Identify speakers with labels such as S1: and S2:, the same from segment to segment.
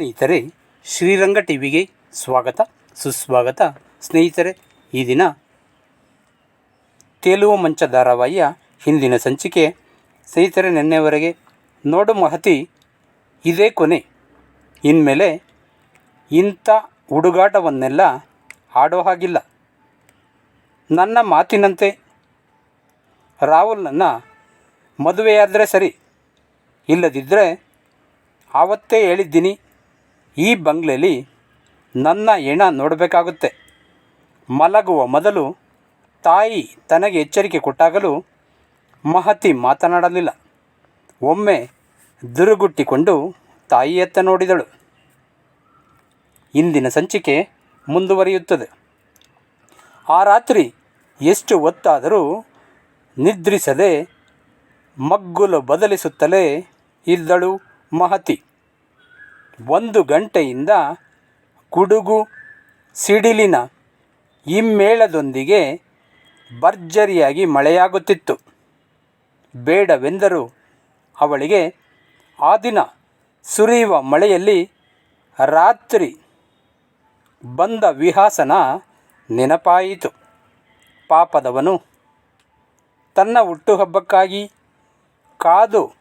S1: ಸ್ನೇಹಿತರೆ, ಶ್ರೀರಂಗ ಟಿವಿಗೆ ಸ್ವಾಗತ, ಸುಸ್ವಾಗತ. ಸ್ನೇಹಿತರೆ, ಈ ದಿನ ತೇಲುವ ಮಂಚ ಧಾರಾವಾಹಿಯ ಹಿಂದಿನ ಸಂಚಿಕೆ. ಸ್ನೇಹಿತರೆ, ನಿನ್ನೆವರೆಗೆ ನೋಡು ಮಹತಿ ಇದೇ ಕೊನೆ. ಇನ್ಮೇಲೆ ಇಂಥ ಹುಡುಗಾಟವನ್ನೆಲ್ಲ ಆಡೋ ಹಾಗಿಲ್ಲ. ನನ್ನ ಮಾತಿನಂತೆ ರಾಹುಲ್ನನ್ನು ಮದುವೆಯಾದರೆ ಸರಿ. ಇಲ್ಲದಿದ್ದರೆ ಆವತ್ತೇ ಹೇಳಿದ್ದೀನಿ. ಈ ಬಂಗ್ಲೆಯಲ್ಲಿ ನನ್ನ ಹೆಣ ನೋಡಬೇಕಾಗುತ್ತೆ. ಮಲಗುವ ಮೊದಲು ತಾಯಿ ತನಗೆ ಎಚ್ಚರಿಕೆ ಕೊಟ್ಟಾಗಲೂ ಮಹತಿ ಮಾತನಾಡಲಿಲ್ಲ. ಒಮ್ಮೆ ದುರುಗುಟ್ಟಿಕೊಂಡು ತಾಯಿಯತ್ತ ನೋಡಿದಳು. ಇಂದಿನ ಸಂಚಿಕೆ ಮುಂದುವರಿಯುತ್ತದೆ. ಆ ರಾತ್ರಿ ಎಷ್ಟು ಹೊತ್ತಾದರೂ ನಿದ್ರಿಸದೆ ಮಗ್ಗುಲು ಬದಲಿಸುತ್ತಲೇ ಇದ್ದಳು ಮಹತಿ. ಒಂದು ಗಂಟೆಯಿಂದ ಗುಡುಗು ಸಿಡಿಲಿನ ಹಿಮ್ಮೇಳದೊಂದಿಗೆ ಭರ್ಜರಿಯಾಗಿ ಮಳೆಯಾಗುತ್ತಿತ್ತು. ಬೇಡವೆಂದರೂ ಅವಳಿಗೆ ಆ ದಿನ ಸುರಿಯುವ ಮಳೆಯಲ್ಲಿ ರಾತ್ರಿ ಬಂದ ವಿಹಾಸನ ನೆನಪಾಯಿತು. ಪಾಪದವನು ತನ್ನ ಹುಟ್ಟುಹಬ್ಬಕ್ಕಾಗಿ ಕಾದು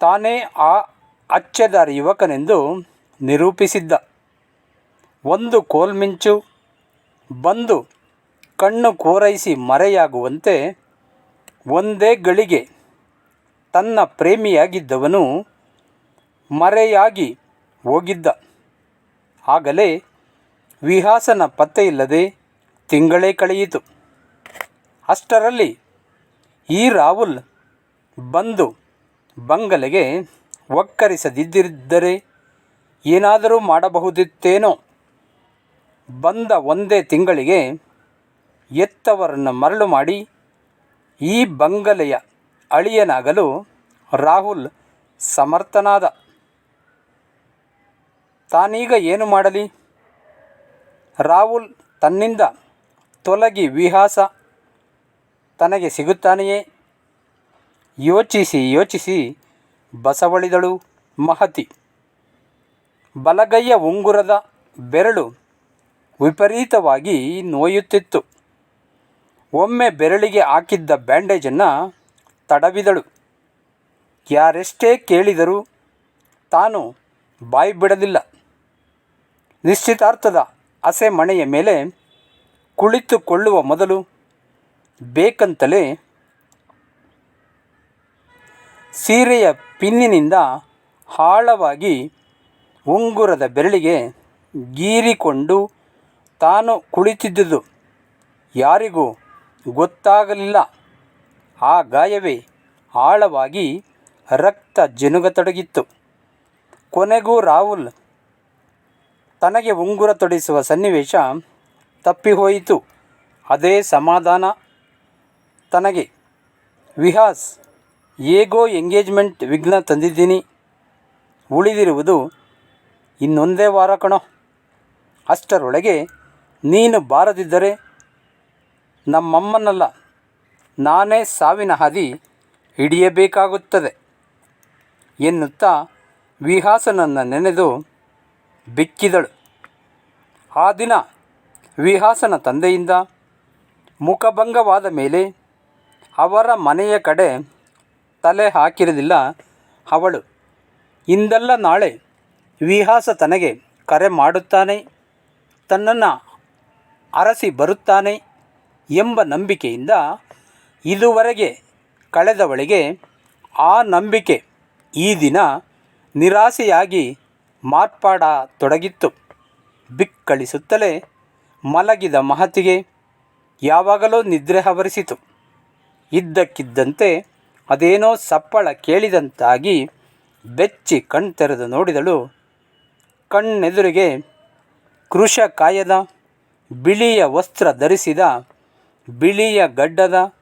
S1: ತಾನೇ ಆ ಅಚ್ಚೆದಾರ ಯುವಕನೆಂದು ನಿರೂಪಿಸಿದ್ದ. ಒಂದು ಕೋಲ್ಮಿಂಚು, ಬಂದು ಕಣ್ಣು ಕೋರೈಸಿ ಮರೆಯಾಗುವಂತೆ ಒಂದೇ ಗಳಿಗೆ ತನ್ನ ಪ್ರೇಮಿಯಾಗಿದ್ದವನು ಮರೆಯಾಗಿ ಹೋಗಿದ್ದ. ಆಗಲೇ ವಿಹಾಸನ ಪತ್ತೆಯಿಲ್ಲದೆ ತಿಂಗಳೇ ಕಳೆಯಿತು. ಅಷ್ಟರಲ್ಲಿ ಈ ರಾಹುಲ್ ಬಂದು ಬಂಗಲೆಗೆ ಒಕ್ಕರಿಸದಿದ್ದಿದ್ದರೆ ಏನಾದರೂ ಮಾಡಬಹುದಿತ್ತೇನೋ? ಬಂದ ಒಂದೇ ತಿಂಗಳಿಗೆ ಎತ್ತವರನ್ನು ಮರಳು ಮಾಡಿ ಈ ಬಂಗಲೆಯ ಅಳಿಯನಾಗಲು ರಾಹುಲ್ ಸಮರ್ಥನಾದ. ತಾನೀಗ ಏನು ಮಾಡಲಿ? ರಾಹುಲ್ ತನ್ನಿಂದ ತೊಲಗಿ ವಿಹಾಸ ತನಗೆ ಸಿಗುತ್ತಾನೆಯೇ? ಯೋಚಿಸಿ ಯೋಚಿಸಿ ಬಸವಳಿದಳು ಮಹತಿ. ಬಲಗೈಯ ಉಂಗುರದ ಬೆರಳು ವಿಪರೀತವಾಗಿ ನೋಯುತ್ತಿತ್ತು. ಒಮ್ಮೆ ಬೆರಳಿಗೆ ಹಾಕಿದ್ದ ಬ್ಯಾಂಡೇಜನ್ನು ತಡವಿದಳು. ಯಾರೆಷ್ಟೇ ಕೇಳಿದರೂ ತಾನು ಬಾಯಿ ಬಿಡಲಿಲ್ಲ ನಿಶ್ಚಿತಾರ್ಥದ ಹಸೆ ಮಣೆಯ ಮೇಲೆ ಕುಳಿತುಕೊಳ್ಳುವ ಮೊದಲು ಬೇಕಂತಲೇ ಸೀರೆಯ ಪಿನ್ನಿನಿಂದ ಆಳವಾಗಿ ಉಂಗುರದ ಬೆರಳಿಗೆ ಗೀರಿಕೊಂಡು ತಾನು ಕುಳಿತಿದ್ದುದು. ಯಾರಿಗೂ ಗೊತ್ತಾಗಲಿಲ್ಲ. ಆ ಗಾಯವೇ ಆಳವಾಗಿ ರಕ್ತ ಜಿನುಗತೊಡಗಿತ್ತು. ಕೊನೆಗೂ ರಾಹುಲ್ ತನಗೆ ಉಂಗುರ ತೊಡಿಸುವ ಸನ್ನಿವೇಶ ತಪ್ಪಿಹೋಯಿತು. ಅದೇ ಸಮಾಧಾನ. ತನಗೆ ವಿಹಾಸ್ ಹೇಗೋ ಎಂಗೇಜ್ಮೆಂಟ್ ವಿಘ್ನ ತಂದಿದ್ದೀನಿ. ಉಳಿದಿರುವುದು ಇನ್ನೊಂದೇ ವಾರ ಕಣೋ. ಅಷ್ಟರೊಳಗೆ ನೀನು ಬಾರದಿದ್ದರೆ ನಮ್ಮಮ್ಮನಲ್ಲ, ನಾನೇ ಸಾವಿನ ಹಾದಿ ಹಿಡಿಯಬೇಕಾಗುತ್ತದೆ ಎನ್ನುತ್ತಾ ವಿಹಾಸನನ್ನು ನೆನೆದು ಬಿಕ್ಕಿದಳು ಆ ದಿನ ವಿಹಾಸನ ತಂದೆಯಿಂದ ಮುಖಭಂಗವಾದ ಮೇಲೆ ಅವರ ಮನೆಯ ಕಡೆ ತಲೆ ಹಾಕಿರಲಿಲ್ಲ ಅವಳು, ಇಂದಲ್ಲ ನಾಳೆ ವಿಹಾಸ ತನಗೆ ಕರೆ ಮಾಡುತ್ತಾನೆ, ತನ್ನನ್ನು ಅರಸಿ ಬರುತ್ತಾನೆ ಎಂಬ ನಂಬಿಕೆಯಿಂದ ಇದುವರೆಗೆ ಕಳೆದವಳಿಗೆ ಆ ನಂಬಿಕೆ ಈ ದಿನ ನಿರಾಸೆಯಾಗಿ ಮಾರ್ಪಾಡ ತೊಡಗಿತ್ತು ಬಿಕ್ಕಳಿಸುತ್ತಲೇ ಮಲಗಿದ ಮಹತಿಗೆ ಯಾವಾಗಲೋ ನಿದ್ರೆ ಆವರಿಸಿತು ಇದ್ದಕ್ಕಿದ್ದಂತೆ ಅದೇನೋ ಸಪ್ಪಳ ಕೇಳಿದಂತಾಗಿ ಬೆಚ್ಚಿ ಕಣ್ತೆರೆದು ನೋಡಿದಳು. ಕಣ್ಣೆದುರಿಗೆ ಕೃಶಕಾಯದ ಬಿಳಿಯ ವಸ್ತ್ರ ಧರಿಸಿದ, ಬಿಳಿಯ ಗಡ್ಡದ,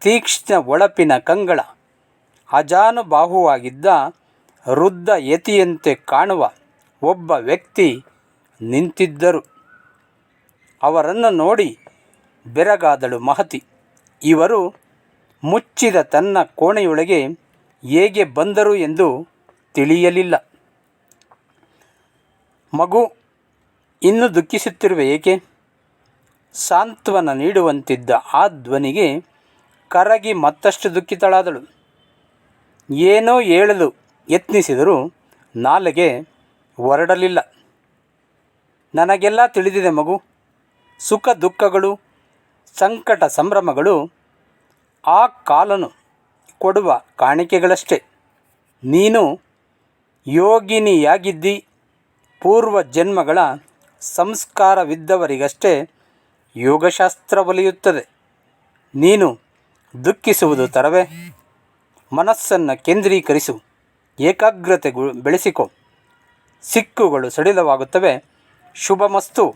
S1: ತೀಕ್ಷ್ಣ ಒಳಪಿನ ಕಂಗಳ, ಅಜಾನುಬಾಹುವಾಗಿದ್ದ ವೃದ್ಧ ಯತಿಯಂತೆ ಕಾಣುವ ಒಬ್ಬ ವ್ಯಕ್ತಿ ನಿಂತಿದ್ದರು. ಅವರನ್ನು ನೋಡಿ ಬೆರಗಾದಳು ಮಹತಿ. ಇವರು ಮುಚ್ಚಿದ ತನ್ನ ಕೋಣೆಯೊಳಗೆ ಹೇಗೆ ಬಂದರು ಎಂದು ತಿಳಿಯಲಿಲ್ಲ. ಮಗು, ಇನ್ನೂ ದುಃಖಿಸುತ್ತಿರುವ ಏಕೆ? ಸಾಂತ್ವನ ನೀಡುವಂತಿದ್ದ ಆ ಧ್ವನಿಗೆ ಕರಗಿ ಮತ್ತಷ್ಟು ದುಃಖಿತಳಾದಳು. ಏನೋ ಹೇಳಲು ಯತ್ನಿಸಿದರೂ ನಾಲೆಗೆ ಹೊರಡಲಿಲ್ಲ. ನನಗೆಲ್ಲ ತಿಳಿದಿದೆ ಮಗು. ಸುಖ ದುಃಖಗಳು, ಸಂಕಟ ಸಂಭ್ರಮಗಳು ಆ ಕಾಲನು ಕೊಡುವ ಕಾಣಿಕೆಗಳಷ್ಟೇ. ನೀನು ಯೋಗಿನಿಯಾಗಿದ್ದಿ. ಪೂರ್ವ ಜನ್ಮಗಳ ಸಂಸ್ಕಾರವಿದ್ದವರಿಗಷ್ಟೇ ಯೋಗಶಾಸ್ತ್ರ ಒಲಿಯುತ್ತದೆ. ನೀನು ದುಃಖಿಸುವುದು ತರವೇ. ಮನಸ್ಸನ್ನು ಕೇಂದ್ರೀಕರಿಸು. ಏಕಾಗ್ರತೆ ಬೆಳೆಸಿಕೊ. ಸಿಕ್ಕುಗಳು ಸಡಿಲವಾಗುತ್ತವೆ. ಶುಭಮಸ್ತು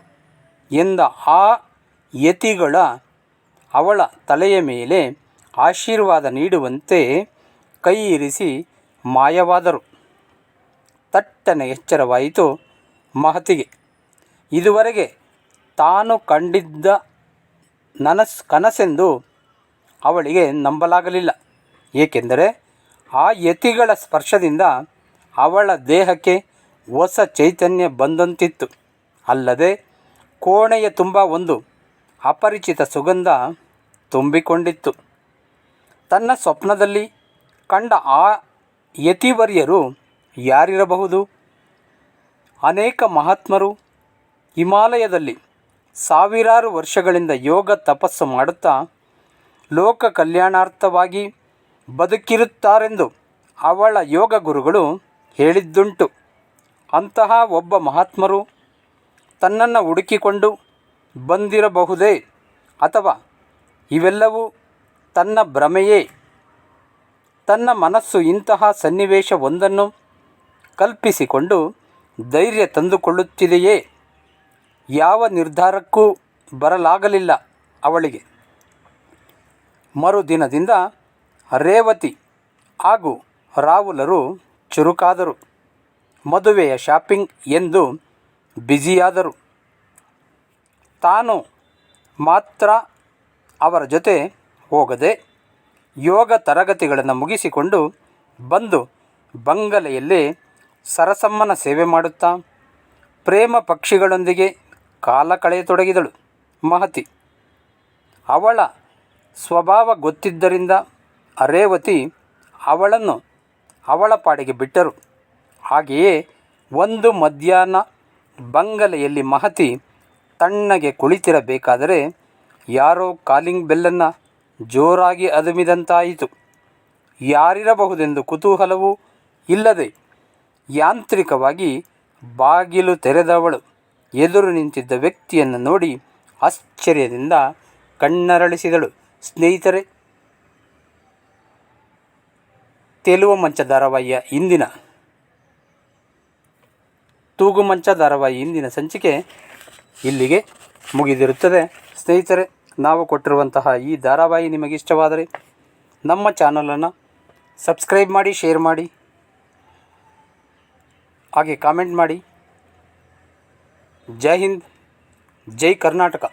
S1: ಎಂದ ಆ ಯತಿಗಳ ಅವಳ ತಲೆಯ ಮೇಲೆ ಆಶೀರ್ವಾದ ನೀಡುವಂತೆ ಕೈ ಇರಿಸಿ ಮಾಯವಾದರು. ತಟ್ಟನೆ ಎಚ್ಚರವಾಯಿತು ಮಹತಿಗೆ. ಇದುವರೆಗೆ ತಾನು ಕಂಡಿದ್ದ ನನಸ್, ಕನಸೆಂದು ಅವಳಿಗೆ ನಂಬಲಾಗಲಿಲ್ಲ. ಏಕೆಂದರೆ ಆ ಯತಿಗಳ ಸ್ಪರ್ಶದಿಂದ ಅವಳ ದೇಹಕ್ಕೆ ಹೊಸ ಚೈತನ್ಯ ಬಂದಂತಿತ್ತು. ಅಲ್ಲದೆ ಕೋಣೆಯ ತುಂಬ ಒಂದು ಅಪರಿಚಿತ ಸುಗಂಧ ತುಂಬಿಕೊಂಡಿತ್ತು. ತನ್ನ ಸ್ವಪ್ನದಲ್ಲಿ ಕಂಡ ಆ ಯತಿವರ್ಯರು ಯಾರಿರಬಹುದು? ಅನೇಕ ಮಹಾತ್ಮರು ಹಿಮಾಲಯದಲ್ಲಿ ಸಾವಿರಾರು ವರ್ಷಗಳಿಂದ ಯೋಗ ತಪಸ್ಸು ಮಾಡುತ್ತಾ ಲೋಕ ಕಲ್ಯಾಣಾರ್ಥವಾಗಿ ಬದುಕಿರುತ್ತಾರೆಂದು ಅವಳ ಯೋಗ ಗುರುಗಳು ಹೇಳಿದ್ದುಂಟು. ಅಂತಹ ಒಬ್ಬ ಮಹಾತ್ಮರು ತನ್ನನ್ನು ಹುಡುಕಿಕೊಂಡು ಬಂದಿರಬಹುದೇ ಅಥವಾ ಇವೆಲ್ಲವೂ ತನ್ನ ಭ್ರಮೆಯೇ, ತನ್ನ ಮನಸ್ಸು ಇಂತಹ ಸನ್ನಿವೇಶವೊಂದನ್ನು ಕಲ್ಪಿಸಿಕೊಂಡು ಧೈರ್ಯ ತಂದುಕೊಳ್ಳುತ್ತಿದೆಯೇ? ಯಾವ ನಿರ್ಧಾರಕ್ಕೂ ಬರಲಾಗಲಿಲ್ಲ ಅವಳಿಗೆ. ಮರುದಿನದಿಂದ ರೇವತಿ ಹಾಗೂ ರಾಹುಲರು ಚುರುಕಾದರು. ಮದುವೆಯ ಶಾಪಿಂಗ್ ಎಂದು ಬ್ಯುಸಿಯಾದರು. ತಾನು ಮಾತ್ರ ಅವರ ಜೊತೆ ಹೋಗದೆ ಯೋಗ ತರಗತಿಗಳನ್ನು ಮುಗಿಸಿಕೊಂಡು ಬಂದು ಬಂಗಲೆಯಲ್ಲಿ ಸರಸಮ್ಮನ ಸೇವೆ ಮಾಡುತ್ತಾ ಪ್ರೇಮ ಪಕ್ಷಿಗಳೊಂದಿಗೆ ಕಾಲ ಕಳೆಯತೊಡಗಿದಳು ಮಹತಿ. ಅವಳ ಸ್ವಭಾವ ಗೊತ್ತಿದ್ದರಿಂದ ಅರೇವತಿ ಅವಳನ್ನು ಅವಳ ಪಾಡಿಗೆ ಬಿಟ್ಟರು. ಹಾಗೆಯೇ ಒಂದು ಮಧ್ಯಾಹ್ನ ಬಂಗಲೆಯಲ್ಲಿ ಮಹತಿ ತಣ್ಣಗೆ ಕುಳಿತಿರಬೇಕಾದರೆ ಯಾರೋ ಕಾಲಿಂಗ್ ಬೆಲ್ಲನ್ನು ಜೋರಾಗಿ ಅದುಮಿದಂತಾಯಿತು. ಯಾರಿರಬಹುದೆಂದು ಕುತೂಹಲವೂ ಇಲ್ಲದೆ ಯಾಂತ್ರಿಕವಾಗಿ ಬಾಗಿಲು ತೆರೆದವಳು. ಎದುರು ನಿಂತಿದ್ದ ವ್ಯಕ್ತಿಯನ್ನು ನೋಡಿ ಆಶ್ಚರ್ಯದಿಂದ ಕಣ್ಣರಳಿಸಿದಳು. ಸ್ನೇಹಿತರೆ ತೇಲುವ ಮಂಚ ಧಾರಾವಾಹಿಯ ಇಂದಿನ, ತೂಗು ಮಂಚ ಧಾರಾವಾಹಿ ಇಂದಿನ ಸಂಚಿಕೆ ಇಲ್ಲಿಗೆ ಮುಗಿದಿರುತ್ತದೆ. ಸ್ನೇಹಿತರೆ ನಾವು ಕೊಟ್ಟಿರುವಂತಹ ಈ ಧಾರಾವಾಹಿ ನಿಮಗೆ ಇಷ್ಟವಾದರೆ ನಮ್ಮ ಚಾನಲನ್ನು ಸಬ್ಸ್ಕ್ರೈಬ್ ಮಾಡಿ, ಶೇರ್ ಮಾಡಿ, ಹಾಗೆ ಕಾಮೆಂಟ್ ಮಾಡಿ. ಜೈ ಹಿಂದ್, ಜೈ ಕರ್ನಾಟಕ.